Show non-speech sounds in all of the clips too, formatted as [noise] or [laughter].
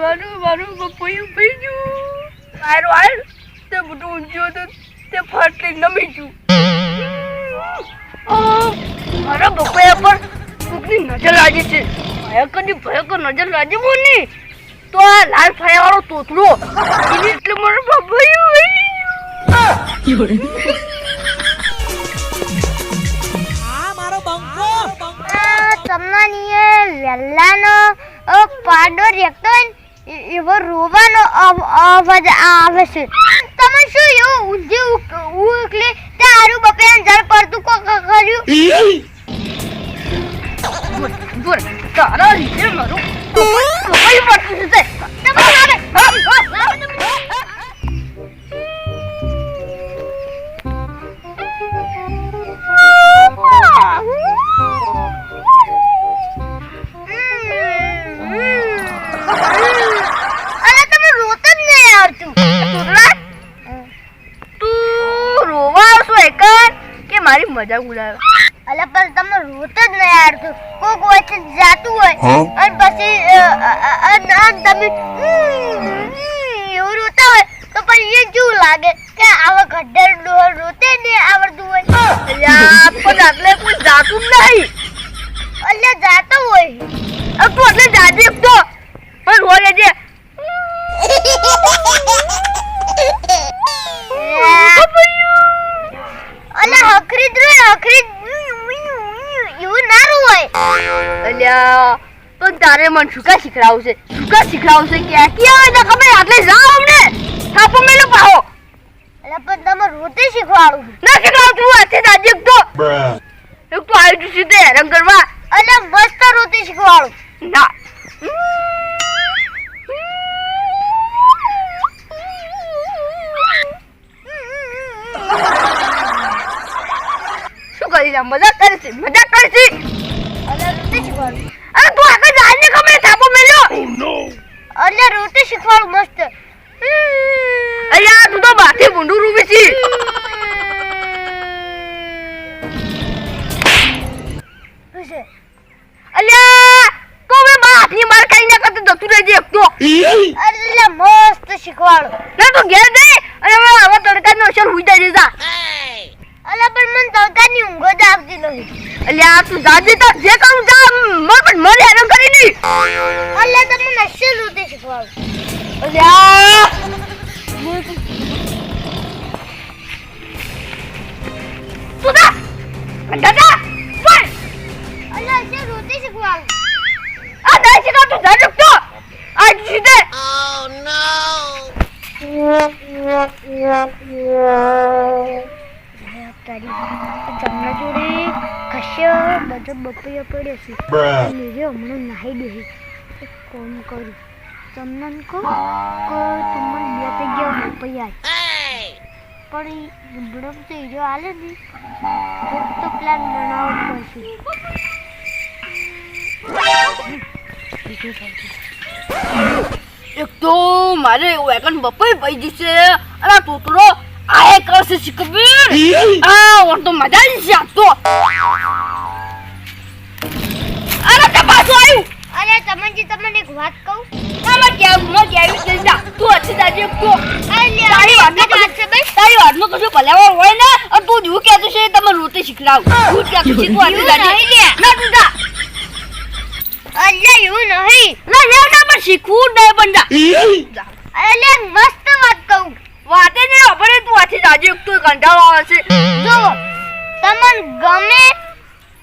મારું મારું પપૈયું પી ગયું. આયરો આયર તે બધું ઊંચ્યું હતું, તે ફરતી નમી ગયું. મારા બપોયા પર કોકની નજર લાગી છે. ભયંકરની, ભયંકર નજર લાગી મને. તો આ લાલ ફાયા વાળો તોતલો એટલે મારું પપૈયું પી ગયું. મારો તમને વેલ્લાનો પાડો રેખતો હોય એવો રોવાનો અવ- અવાજ આવે છે તમે શું એવું ઊંધી ઉક- ઉકલી તારું બપેન જળ પડતું કો કર્યું બોલ તારા લીધે મારું બપોયું પડતું છે તમે લાવે. હા, મજાક ઉડાવે. અલે પણ તમે રોત જ નહીં આવતું કોક વચ્ચે જાતું હોય. અને પછી તમે એવું રોતા હોય. તો પછી એ જેવું લાગે કે આવા ગઢર ડોર રોતે ને આવડતું હોય? પણ આટલે કોઈ જાતું નહીં. શું કા શીખડાવશે. શું કા શીખડાવશે કે? આ ક્યાં હોય તો ખબર આટલે જાઓ અમને. થાપો મેલો પાહો. અલ્યા પણ તમે રોતે શીખવાડું. ના શીખડાવ તું હાથે જાજે એક તો. એક તો આવી તું સીધે હેરાન કરવા. અલ્યા મસ્ત રોતે શીખવાડું. ના. શું કરી મજાક કરશે મજાક કરશે શીખવાડું. અરે તું આગળ જાય ને ખબર અલ્યા રોટી શીખવાડું મસ્ત. અલ્યા તું તો બાકી ભૂંડું રૂબી છી. અલ્યા તો મે બા હાથની માર કઈ ના કરતો જતું રહેજે એક તો. અલ્યા મસ્ત શીખવાડું. ના તું ઘેર દે અને હવે આવા તડકાનો અસર હુઈ જાય જા. અલ્યા પણ મને તડકાની ઊંઘ જ આવતી નથી. અલ્યા તું જાજે તો જે કરું જા. મર પણ મને હેરાન કરી ની અલ્યા તમે નશે રોતે શીખવાડું અલ્યા તું જા દાદા બોલ અલ્યા છે રોતે શીખવાડું આ દઈ છે તું જા તો. આ સીધે તમને જોડે કશે બધો બપૈયા પડ્યો છે. મેરે હમણાં નાહી દે એક કામ કરું તમને કહું કે તમને બે થઈ ગયા બપૈયા પણ બરફ તો હીરો હાલે ને તો પ્લાન બનાવવો પડશે એક તો મારે વેગન બપોય પડી જશે અને આ તોતરો આએ 아 શીખવીર આ ઓર 알았다 મજા 아유. છે આજ તો અરે તે પાછું આવ્યું અરે તમનજી તમને એક વાત કહું આમાં ક્યાં મો ક્યાં આવી જઈ જા તું અચ્છી તો અલ્યા તારી વાતનો વાત છે ભાઈ તારી વાતનો કશું ભલાવણ હોય ને અને તું જેવું કહેતું છે તમે રોતે શીખડાવ તું જ કહેતું છે તું નહીં લે. ના તું જા અલ્યા એવું નહીં ના ના પણ શીખવું નહીં પણ જા જા અલ્યા મસ્ત વાત કહું વાતે ને આપણે તું આથી જાજે એક તો કંટાળો આવે છે. જો તમન ગમે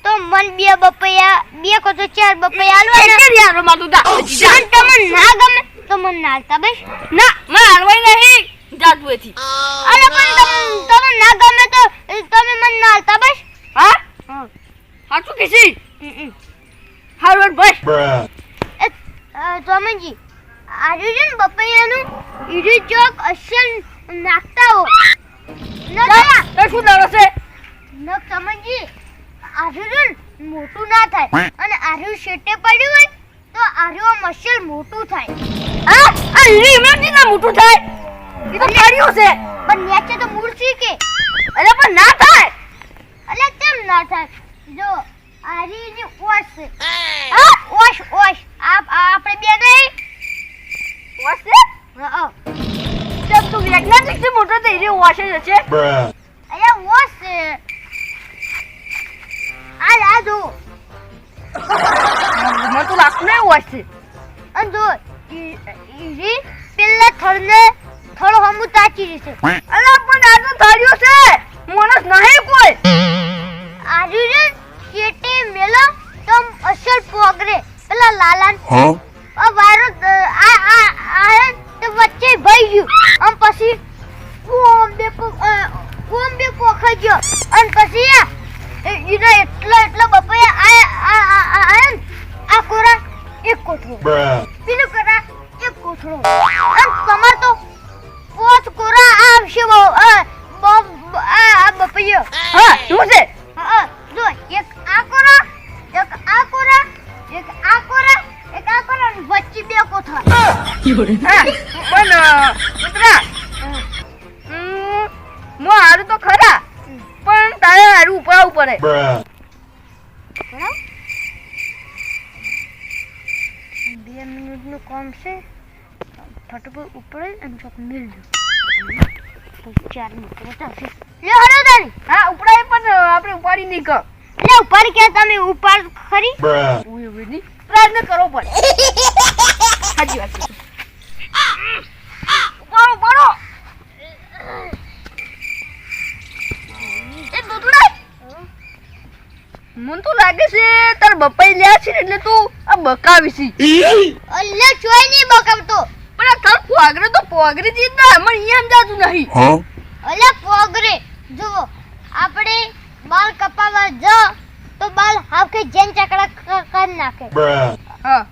તો મન બે બપૈયા બે કો તો ચાર બપૈયા આલવા એટલે જ યારમાં તું જા જા. અને તમને ના ગમે તો મને ના આલતા બસ. ના મને હાલવાય નહીં જા એથી અરે પણ તમ તમને ના ગમે તો તમે મને ના આલતા બસ. હા? હા. હાચું કહેશી હારું બસ. એ સ્વામીજી આજે ને બપૈયાનું ઈડી ચોક અસલ નાખતા હો. શું દાડો છે? ન સમજી આર્યું મોટું ના થાય. અને આર્યું શેટે પડ્યું હોય તો આર્યું મસલ મોટું થાય. આ આ હીરી ના મોટું થાય? એ તો કર્યું છે. પણ નેચે તો મૂર્તિ કે? અરે પણ ના થાય. અલે કેમ ના થાય? જો આરી ની ઓશ છે. હા ઓશ ઓશ આપ આ આપણે બે નહીં? વાસે હા જબ તું વૈજ્ઞાનિકથી મોટો થઈ રહ્યો વાસે છે. Bruh. અરે વોસ છે. આ આ જો મને તો લાગતું નહીં વાસે અને જો ઈ પેલા થળને થોડો હમુ તાચી જશે. અલા પણ આ તો થાળીઓ છે. માણસ નહીં કોઈ. આજુ જે ચેટે મેલો તમ અસલ પોગરે. પેલા લાલાન? આ વાયરો આ આ વચ્ચે ભાઈ ગયું. આમ પછી ઓમ બે કો ઓમ બે પોખાઈ ગયો. અને પછી આ એટલા એટલા બપૈયા આ પડે. બે મિનિટનું કામ છે ફટાફટ ઉપર અને ચોક મિલ પછી ચાર મિનિટ લે હરો દાની હા ઉપડાય પણ આપણે ઉપાડી નહીં કર લે ઉપર કે તમે ઉપર ખરી પ્રયત્ન કરવો પડે. સાચી વાત છે ઉપાડો ઉપાડો એ દૂધડા મને તો લાગે છે તાર બપાઈ લ્યા છે એટલે તું આ બકાવી છે અલ્લે ચોય નહીં બકાવતો. પણ આ તાર પોગરે તો પોગરે જ ના મને એમ જાતું નહીં. Huh? અલે પોગરે જુઓ આપણે બાલ કપાવા જ તો બાલ હાવકે જેન ચકડા કર નાખે. હા.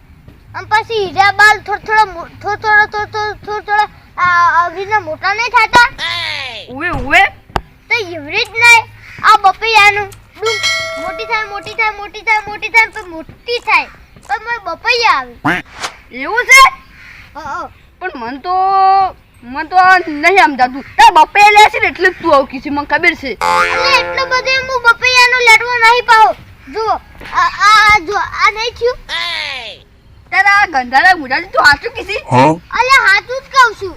આમ પછી હીરા બાલ થોડા થોડા થોડા થોડા થોડા થોડા આ અવીના મોટા નહીં થતા? ઉવે ઉવે. તો એવરી જ નહીં આ બપૈયાનું ડુંગ મોટી થાય મોટી થાય મોટી થાય મોટી થાય પણ મોટી થાય. પણ મને બપૈયા આવે. એવું છે? પણ મન તો મન તો નહીં સમજાતું તાર બપૈયા લે છે એટલે તું આવું કીધી મને ખબર છે. એટલે એટલું બધું હું બપૈયાનું લેટવો નહીં પાઉં જુઓ આ જો આ નહીં થયું. તારા ગંધાળા ગંધારા મુઢાજી તું હાચું કીધી? અલ્યા અલે હાથું જ કહું છું?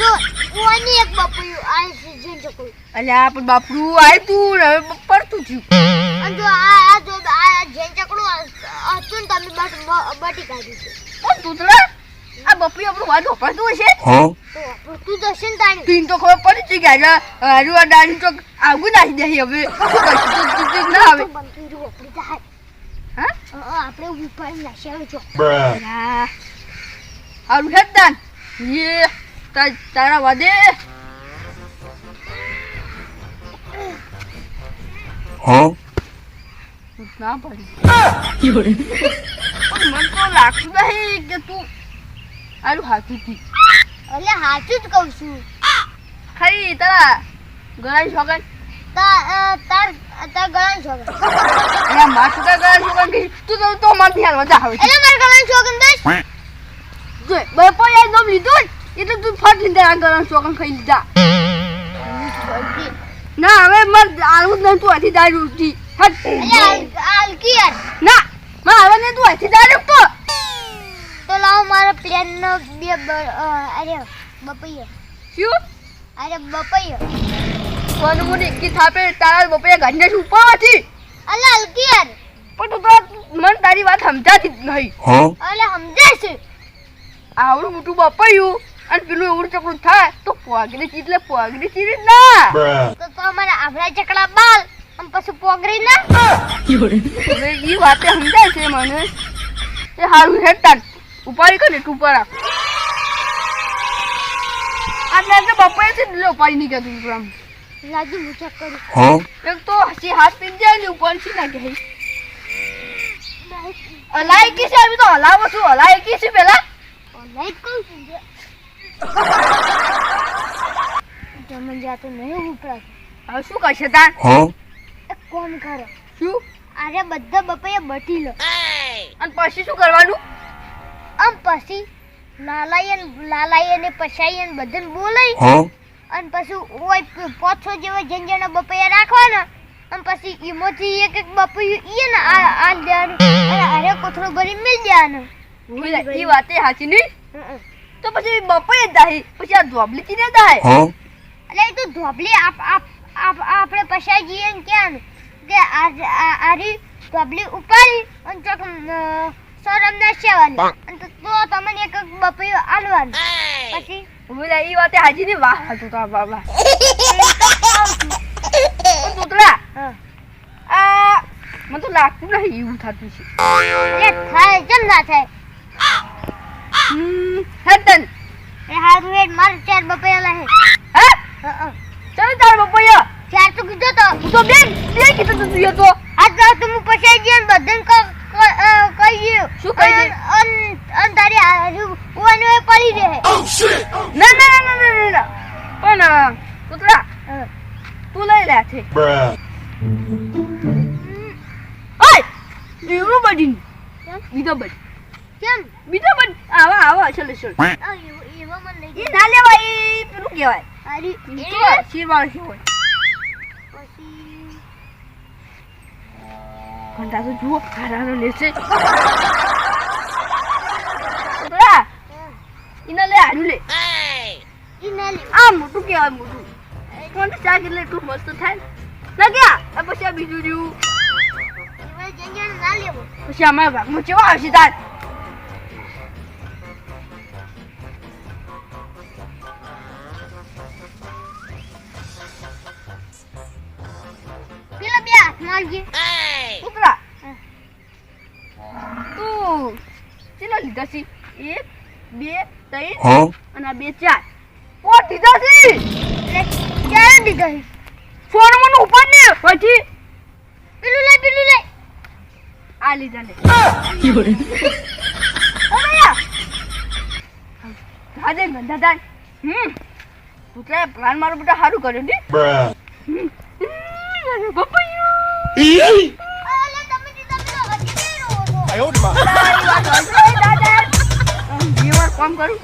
જો ઓની એક આ અલ્યા પણ બાપરું આય હવે પડતું થયું. અને જો આ આ જો આ જેન ચકડું હતું ને તમે બસ બટી કાઢ્યું છે. પણ તૂતરા આ બપરી આપણું વાત વપરાતું હશે? Huh? તો તું ને તાણી. તીન તો ખબર પડી છે કે આજે હારું આ ડાળી તો આગું નાખી દે હવે. શું કરશું તું તું તું ના આવે આપણી ઉપર નાખ્યા હવે જો. હારું તારા વાદે? ના પડી. મને તો લાગતું નહીં કે તું આલું હાથું થી એટલે સાચું જ કહું છું. ખરી તારા ગળાની છોકન તાર તાર તાર ગળાની છોકન અહીંયા માર છોકરા ગળાની છોકન કહી તું તો તો માર ધ્યાન વધારે આવે એટલે મારે ગળાની છોકન દઈશ જો બપોર લીધું એટલે તું ફટ લીધે આ ગળાની છોકન ખાઈ લીધા. ના હવે મર આવું જ નહીં તું હાથી દારૂ ઉઠી. હટ આલકી આ- આ યાર ના મા હવે ને તું હાથી દારૂ તો તો લાવ મારા પ્લેન નો બે અરે બપૈયો. શું? અરે બપૈયો. કોનું મને એકી થાપે તારા બપૈયા ઘરને શું ઉપર હતી એટલે હલકી યાર પણ તું તો મને તારી વાત સમજાતી જ નહીં. Huh? સમજાય સમજે છે. આવડું મોટું બપાયું. અને પેલું એવું ચકડું થાય તો પોગરી ચીજ પોગરી જ ના. તો તો અમારા આભરા ચકડા બાલ આમ પછી પોગરી ના. હવે એ વાતે સમજાય છે મને. એ હારું હેડ તાર. ઉપાડી કરે તું પર આ આ તો બપાય છે એટલે ઉપાડી નહીં કરતું ઉપર આમ. લાગી હું ચેક કરું. હા? એક તો હસી હાથ પીને જાય ને ઉપરથી ના હે અલાયકી છે? આવી તો હલાવો છું. અલાયકી છે પેલા? લાઈટ કહું છું. તમને જાતો નહીં ઉપરા હવે શું કરશે? એક કોમ કરો. શું? અરે બધા બપૈયા બટી લો. અને પછી શું કરવાનું? આમ પછી લાલાયન લાલાયન પછાયન બધાને બોલાય? અને પછી ઓય પોછો જેવો જણ જણા બપૈયા રાખવાના. અને પછી ઈમોથી એક એક બપૈયું ઈએ ને આ આ દેવાનું અરે કોથળો ભરી મિલ દેવાનું. ઓય ઈ વાતે સાચી નહીં. તો પછી બપોરે જ દાહી પછી આ ધોબલી ને દાહે? એટલે એ તો ધોબલી આપ આપ આપ આપણે પછાઈ જઈએ ને ક્યાં? કે આજ આરી ધોબલી ઉપાડી અને ચોક ના નાખવાની અને તો તો તમને એક બપોરે આલવાનું. પછી? લે, ઈ વાતે હાજી નહીં વાહ હતું તો બાબા [laughs] પણ આ મને તો લાગતું નહીં એવું થતું છે. એ થાય કેમ ના થાય? હમ, હેડ એ હારું હેડ મારે ચાર બપૈયા હે. હા, હા. ચાલ તાર બપૈયા? ચાર તો કીધો તો. હું તો બેન બે કીધો તું તું તો. આ તો તું પછાઈ ગયો ને બધન ક- કહી દઈએ શું કહી દે? અન- અન- તારી ઉવાની હોય પડી રહે. ના ના ના ના ના ના. પણ હા. તું લઈ લે છે. ઓય! બધી. કેમ? બીજો બધી. કેમ? બીજો બધી આવા આવા ચલો ચલો એવો- મન લઈ એ ના લેવાય એ પેલું કહેવાય. અરે એ તો શિરવાળ કહેવાય પછી ઘંટા તો જુઓ હારાનો લેશે. ઈને લે હારું લે. ઇના લે. આ મોટું કહેવાય મોટું. પણ ચા એટલે એટલું મસ્ત થાય ને? ગયા પછી આ બીજું લેવો. પછી અમારા ભાગમાં કેવા આવશે તાર? આલજે કૂતરા તું કેટલા લીધા છે? એક બે ત્રણ? અને આ બે ચાર. ઓ લીધા છે? ક્યારે દીધો છે? ફોન મને ઉપર ને. પછી? પેલું લે પેલું લે આ લીધા લે. ઓ ભૈયા આજે ગંધા થાય હમ. કૂતરાએ પ્લાન મારો બેટા સારું કર્યું ને. કામ કરું?